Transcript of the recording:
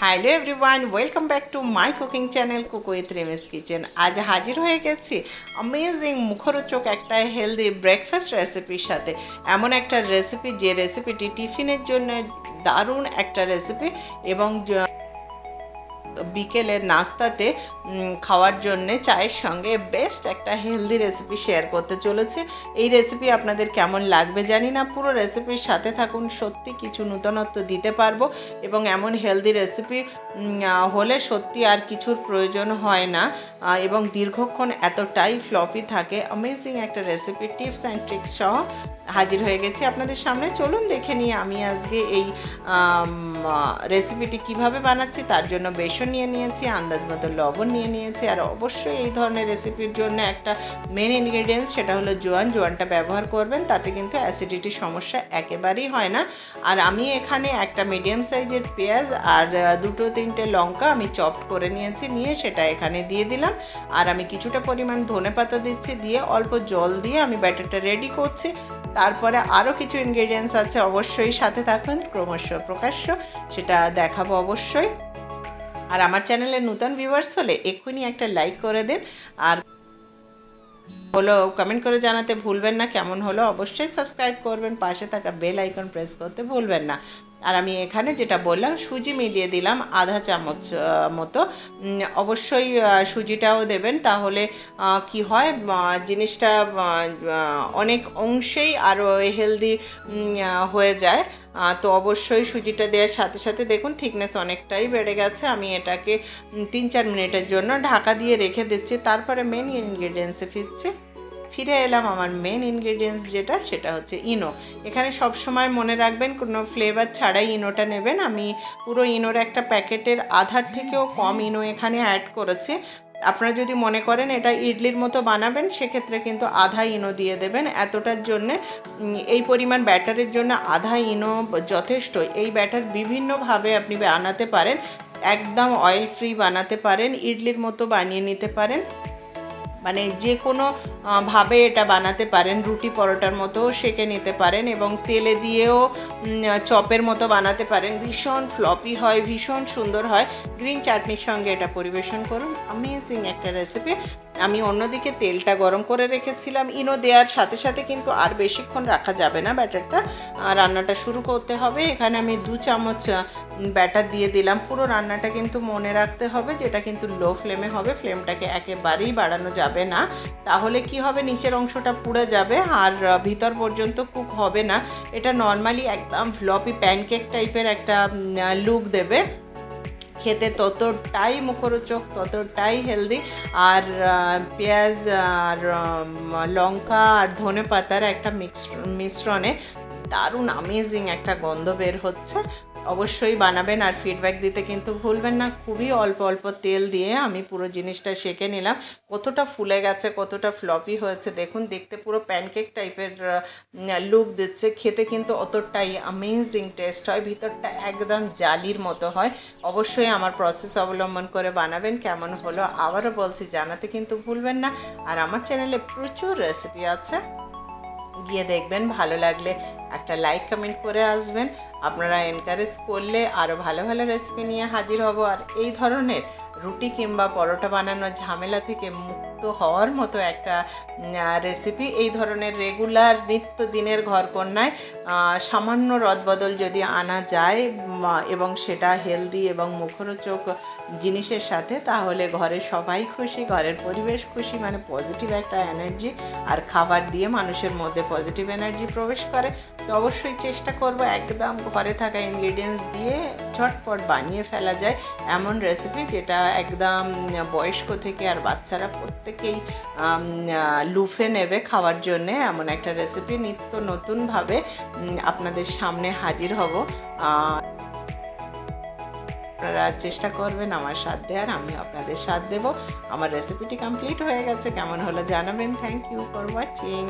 Hello everyone welcome back to my cooking channel cook with Remes kitchen আজ হাজির হয়ে গেছি অ্যামেজিং মুখরোচক একটা হেলদি ব্রেকফাস্ট রেসিপির সাথে। এমন একটা রেসিপি যে রেসিপিটি টিফিনের জন্য দারুণ একটা রেসিপি এবং বিকেলের নাস্তাতে খাওয়ার জন্যে চায়ের সঙ্গে বেস্ট একটা হেলদি রেসিপি শেয়ার করতে চলেছে। এই রেসিপি আপনাদের কেমন লাগবে জানি না, পুরো রেসিপির সাথে থাকুন, সত্যি কিছু নূতনত্ব দিতে পারব এবং এমন হেলদি রেসিপি হলে সত্যি আর কিছুর প্রয়োজন হয় না এবং দীর্ঘক্ষণ এতটাই ফ্লপি থাকে। অ্যামেজিং একটা রেসিপি টিপস অ্যান্ড ট্রিক্স সহ হাজির হয়ে গেছি আপনাদের সামনে। চলুন দেখে নিই আমি আজকে এই রেসিপিটি কীভাবে বানাচ্ছি, তার জন্য বেসন নিয়ে নিয়েছি, আন্দাজ মতো লবণ নিয়ে নিয়েছি, আর অবশ্যই এই ধরনের রেসিপির জন্য একটা মেন ইনগ্রেডিয়েন্টস সেটা হলো জোয়ান। জোয়ানটা ব্যবহার করবেন, তাতে কিন্তু অ্যাসিডিটির সমস্যা একেবারেই হয় না। আর আমি এখানে একটা মিডিয়াম সাইজের পেঁয়াজ আর দুটো তিনটে লঙ্কা আমি চপড করে নিয়েছি, নিয়ে সেটা এখানে দিয়ে দিলাম। আর আমি কিছুটা পরিমাণ ধনে পাতা দিচ্ছি, দিয়ে অল্প জল দিয়ে আমি ব্যাটারটা রেডি করছি। তারপরে আরও কিছু ইনগ্রেডিয়েন্টস আছে, অবশ্যই সাথে থাকুন, ক্রমশ প্রকাশ্য, সেটা দেখাবো অবশ্যই। আর আমার চ্যানেলে নতুন ভিউয়ার্স হলে এক্ষুনি একটা লাইক করে দেন আর হলো কমেন্ট করে জানাতে ভুলবেন না, কেমন হলো অবশ্যই সাবস্ক্রাইব করবেন, পাশে থাকা বেল আইকন প্রেস করতে ভুলবেন না। আর আমি এখানে যেটা বললাম, সুজি মিলিয়ে দিলাম আধা চামচ মতো। অবশ্যই সুজিটাও দেবেন, তাহলে কি হয় জিনিসটা অনেক অংশেই আরও হেলদি হয়ে যায়। তো অবশ্যই সুজিটা দেওয়ার সাথে সাথে দেখুন থিকনেস অনেকটাই বেড়ে গেছে। আমি এটাকে তিন চার মিনিটের জন্য ঢাকা দিয়ে রেখে দিচ্ছি। তারপরে মেন ইনগ্রেডিয়েন্টসে ফিরছি। ফিরে এলাম, আমার মেন ইনগ্রেডিয়েন্টস যেটা, সেটা হচ্ছে ইনো। এখানে সব সময় মনে রাখবেন, কোনো ফ্লেভার ছাড়াই ইনোটা নেবেন। আমি পুরো ইনোর একটা প্যাকেটের আধার থেকেও কম ইনো এখানে অ্যাড করেছি। আপনারা যদি মনে করেন এটা ইডলির মতো বানাবেন, সেক্ষেত্রে কিন্তু আধা ইনো দিয়ে দেবেন। এতটার জন্যে এই পরিমাণ ব্যাটারের জন্য আধা ইনো যথেষ্ট। এই ব্যাটার বিভিন্নভাবে আপনি বানাতে পারেন। একদম অয়েল ফ্রি বানাতে পারেন, ইডলির মতো বানিয়ে নিতে পারেন। মানে যে কোনো ভাবে এটা বানাতে পারেন। রুটি পরোটার মতোও সেঁকে নিতে পারেন এবং তেলে দিয়েও চপের মতো বানাতে পারেন। ভীষণ ফ্লপি হয়, ভীষণ সুন্দর হয়। গ্রিন চাটনির সঙ্গে এটা পরিবেশন করুন। অ্যামেজিং একটা রেসিপি আমি অন্যদিকে তেলটা গরম করে রেখেছিলাম। ইনো দেওয়ার সাথে সাথে কিন্তু আর বেশিক্ষণ রাখা যাবে না ব্যাটারটা। রান্নাটা শুরু করতে হবে। এখানে আমি দু চামচ ব্যাটার দিয়ে দিলাম। পুরো রান্নাটা কিন্তু মনে রাখতে হবে, যেটা কিন্তু লো ফ্লেমে হবে। ফ্লেমটাকে একেবারেই বাড়ানো যাবে না। তাহলে কি হবে? নিচের অংশটা পুড়ে যাবে আর ভিতর পর্যন্ত কুক হবে না। এটা নর্মালি একদম ফ্লপি প্যানকেক টাইপের একটা লুক দেবে। খেতে ততটাই মুখরোচক, ততটাই হেলদি আর পেঁয়াজ আর লঙ্কা আর ধনে পাতার একটা মিক্স মিশ্রণে দারুণ আমেজিং একটা গন্ধ বের হচ্ছে। অবশ্যই বানাবেন আর ফিডব্যাক দিতে কিন্তু ভুলবেন না। খুবই অল্প অল্প তেল দিয়ে আমি পুরো জিনিসটা সেঁকে নিলাম। কতটা ফুলে গেছে, কতটা ফ্লপি হয়েছে, দেখুন, দেখতে পুরো প্যানকেক টাইপের লুক দিচ্ছে। খেতে কিন্তু অতটাই আমেজিং টেস্ট হয়, ভিতরটা একদম জালির মতো হয়। অবশ্যই আমার প্রসেস অবলম্বন করে বানাবেন, কেমন হলো আবারও বলছি, জানাতে কিন্তু ভুলবেন না। আর আমার চ্যানেলে প্রচুর রেসিপি আছে। গিয়ে দেখবেন, ভালো লাগলে একটা লাইক কমেন্ট করে আসবেন। আপনারা এনকারেজ করলে আরও ভালো ভালো রেসিপি নিয়ে হাজির হব। আর এই ধরনের রুটি কিংবা পরোটা বানানোর ঝামেলা থেকে মুক্ত হওয়ার মতো একটা রেসিপি এই ধরনের রেগুলার নিত্য দিনের ঘরকন্যায় সামান্য রদবদল যদি আনা যায় এবং সেটা হেলদি এবং মুখরোচক জিনিসের সাথে, তাহলে ঘরের সবাই খুশি, ঘরের পরিবেশ খুশি মানে পজিটিভ একটা এনার্জি আর খাবার দিয়ে মানুষের মধ্যে পজিটিভ এনার্জি প্রবেশ করে। তো অবশ্যই চেষ্টা করব একদম ঘরে থাকা ইনগ্রিডিয়েন্টস দিয়ে ঝটপট বানিয়ে ফেলা যায় এমন রেসিপি যেটা একদম বয়স্ক থেকে আর বাচ্চারা প্রত্যেকেই লুফে নেবে খাওয়ার জন্যে। এমন একটা রেসিপি নিত্য নতুনভাবে আপনাদের সামনে হাজির হব। আপনারা চেষ্টা করবেন আমার সাথ দেওয়ার আমি আপনাদের সাথ দেব। আমার রেসিপিটি কমপ্লিট হয়ে গেছে। কেমন হলো জানাবেন। Thank you for watching